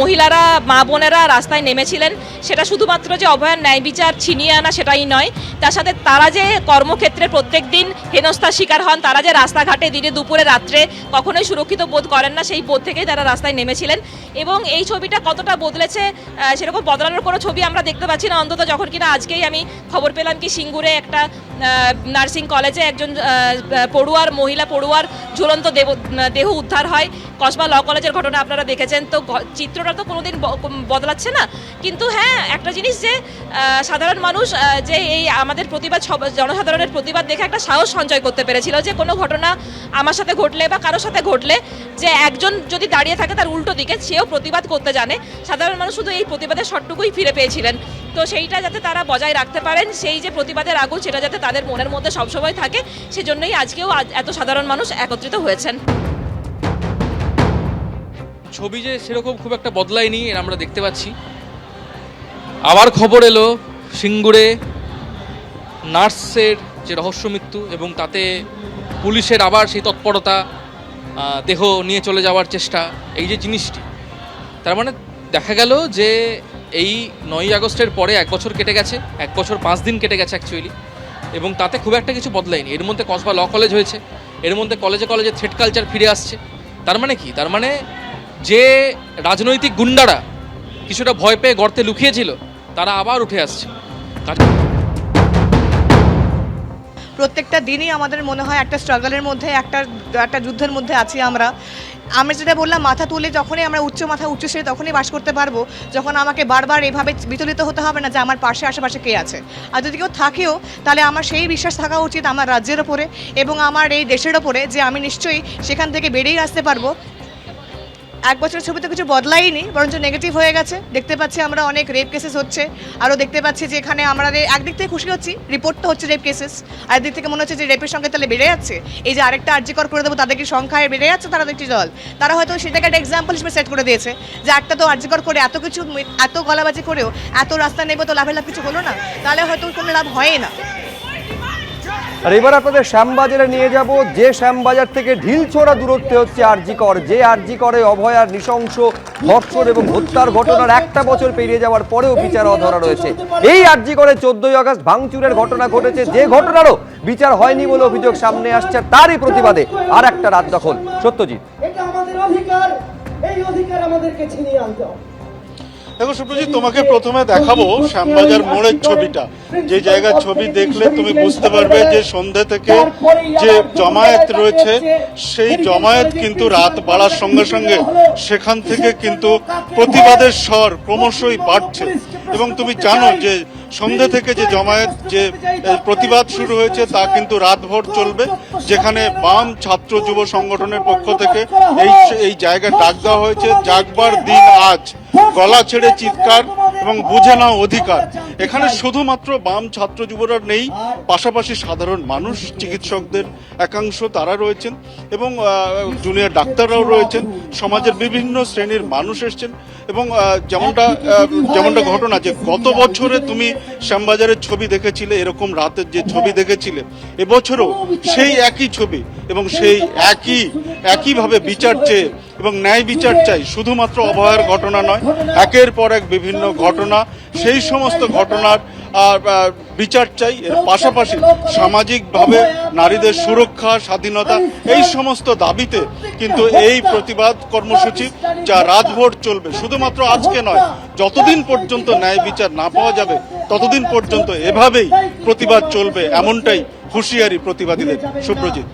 মহিলারা, মা বোনেরা রাস্তায় নেমেছিলেন। সেটা শুধুমাত্র যে অভয়ার ন্যায় বিচার ছিনিয়ে আনা সেটাই নয়। তার সাথে তারা যে কর্মক্ষেত্রে প্রত্যেক দিন হেনস্থার শিকার হন, তারা যে রাস্তাঘাটে দিনে দুপুরে, রাত্রে কখনোই সুরক্ষিত বোধ করেন না, সেই বোধ থেকেই তারা রাস্তায় নেমেছিলেন। এবং এই ছবিটা কতটা বদলেছে সেরকম বদলানোর কোনো ছবি আমরা দেখতে পাচ্ছি না। অন্তত যখন কিনা আজকেই আমি খবর পেলাম কি সিঙ্গুরে একটা নার্সিং কলেজে একজন পড়ুয়ার, মহিলা পড়ুয়ার ঝুলন্ত দেহ উদ্ধার হয়। কসবা ল কলেজের ঘটনা আপনারা দেখেছেন। তো গ- চিত্রটা তো কোনোদিন বদলাচ্ছে না। কিন্তু হ্যাঁ একটা জিনিস যে সাধারণ মানুষ যে এই আমাদের প্রতিবাদ জনসাধারণের প্রতিবাদ দেখে একটা সাহস সঞ্চয় করতে পেরেছিল যে কোনো ঘটনা আমার সাথে ঘটলে বা কারোর সাথে ঘটলে যে একজন যদি দাঁড়িয়ে থাকে তার উল্টো দিকে, সেও প্রতিবাদ করতে জানে। সাধারণ মানুষ শুধু এই প্রতিবাদের শটটুকুই ফিরে পেয়েছিলেন। তো সেইটা যাতে তারা বজায় রাখতে পারেন, সেই যে প্রতিবাদের আগুন, সেটা যাতে তাদের মনের মধ্যে সবসময় থাকে, সেজন্যই আজকেও আজ এত সাধারণ মানুষ একত্রিত হয়েছেন। ছবি যে সেরকম খুব একটা বদলায়নি, এর আমরা দেখতে পাচ্ছি। আবার খবর এলো, সিঙ্গুরে নার্সের যে রহস্য মৃত্যু এবং তাতে পুলিশের আবার সেই তৎপরতা দেহ নিয়ে চলে যাওয়ার চেষ্টা, এই যে জিনিসটি। তার মানে দেখা গেল যে এই নয়ই আগস্টের পরে এক বছর কেটে গেছে, এক বছর পাঁচ দিন কেটে গেছে অ্যাকচুয়ালি এবং তাতে খুব একটা কিছু বদলায়নি। এর মধ্যে কসবা ল কলেজ হয়েছে, এর মধ্যে কলেজে কলেজে থ্রেড কালচার ফিরে আসছে। তার মানে কি? তার মানে যে রাজনৈতিক গুন্ডারা কিছুটা ভয় পেয়ে গর্তে লুকিয়েছিল, তারা আবার উঠে আসছে। প্রত্যেকটা দিনই আমাদের মনে হয় একটা স্ট্রাগলের মধ্যে, একটা একটা যুদ্ধের মধ্যে আছি আমরা। আমি যেটা বললাম, মাথা তুলে যখনই আমরা উচ্চ মাথা উচ্চ শিরে তখনই বাস করতে পারব, যখন আমাকে বারবার এভাবে বিচলিত হতে হবে না যে আমার পাশে, আশেপাশে কে আছে। আর যদি কেউ থাকেও, তাহলে আমার সেই বিশ্বাস থাকা উচিত আমার রাজ্যের ওপরে এবং আমার এই দেশের ওপরে যে আমি নিশ্চয়ই সেখান থেকে বেরিয়ে আসতে পারব। এক বছরের ছবিতে কিছু বদলাইনি বরঞ্চ নেগেটিভ হয়ে গেছে। দেখতে পাচ্ছি আমরা অনেক রেপ কেসেস হচ্ছে। আরও দেখতে পাচ্ছি যে এখানে আমরা একদিক থেকে খুশি হচ্ছি রিপোর্ট তো হচ্ছে রেপ কেসেস আর আরেকদিক থেকে মনে হচ্ছে যে রেপের সংখ্যা তাহলে বেড়ে যাচ্ছে। এই যে আরেকটা আর্যকর করে দেবো, তাদের কি সংখ্যায় বেড়ে যাচ্ছে তারা একটি দল তারা হয়তো সেটাকে একটা এক্সাম্পল হিসেবে সেট করে দিয়েছে, যে একটা তো আর্যকর করে এত কিছু, এত গলাবাজি করেও এত রাস্তা নেবে তো লাভের লাভ কিছু হলো না। তাহলে হয়তো কোনো লাভ হয় না। আর এবার আপনাদের শ্যামবাজারে নিয়ে যাব। যে শ্যামবাজার থেকে ঢিলছোড়া দূরত্বে হচ্ছে আরজি কর যে আরজিকরে অভয়ার নৃশংস ধর্ষণ এবং হত্যার ঘটনার একটা বছর পেরিয়ে যাওয়ার পরেও বিচার অধরা রয়েছে। এই আরজি করে চোদ্দই আগস্ট ভাঙচুরের ঘটনা ঘটেছে। যে ঘটনারও বিচার হয়নি বলে অভিযোগ সামনে আসছে তারই প্রতিবাদে আর একটা রাত দখল। সত্যজিৎ। এটা আমাদের অধিকার। এই অধিকার আমাদেরকে ছিনিয়ে আনতে হবে। দেখো সুপ্রজিৎ তোমাকে প্রথমে দেখাবো শ্যামবাজার মোড়ের ছবিটা। যে জায়গার ছবি দেখলে তুমি বুঝতে পারবে যে সন্ধে থেকে যে জমায়েত রয়েছে, সেই জমায়েত কিন্তু রাত বাড়ার সঙ্গে সঙ্গে সেখান থেকে কিন্তু প্রতিবাদের স্বর ক্রমশই বাড়ছে। এবং তুমি জানো যে সন্ধে থেকে যে জমায়েত, যে প্রতিবাদ শুরু হয়েছে, তা কিন্তু রাতভর চলবে, যেখানে বাম ছাত্র যুব সংগঠনের পক্ষ থেকে এই এই জায়গায় ডাক দেওয়া হয়েছে, জাগবার দিন আজ। গলা ছেড়ে চিৎকার এবং বুঝে নাও অধিকার। এখানে শুধুমাত্র বাম ছাত্র যুবরা নেই, পাশাপাশি সাধারণ মানুষ, চিকিৎসকদের একাংশ তারা রয়েছেন এবং জুনিয়র ডাক্তাররাও রয়েছেন, সমাজের বিভিন্ন শ্রেণির মানুষ এসছেন এবং যেমনটা যেমনটা ঘটনা যে গত বছরে তুমি শ্যামবাজারের ছবি দেখেছিলে, এরকম রাতের যে ছবি দেখেছিলে, এবছরও সেই একই ছবি এবং সেই একই, একইভাবে বিচার চেয়ে এবং ন্যায় বিচার চাই। শুধুমাত্র অভয়ার ঘটনা নয়, একের পর এক বিভিন্ন ঘটনা, সেই সমস্ত ঘটনার বিচার চাই। এর পাশাপাশি সামাজিকভাবে নারীদের সুরক্ষা, স্বাধীনতা, এই সমস্ত দাবিতে কিন্তু এই প্রতিবাদ কর্মসূচি যা রাতভর চলবে, শুধুমাত্র আজকে নয়, যতদিন পর্যন্ত ন্যায় বিচার না পাওয়া যাবে, ততদিন পর্যন্ত এভাবেই প্রতিবাদ চলবে, এমনটাই হুঁশিয়ারি প্রতিবাদীদের। সুপ্রজিৎ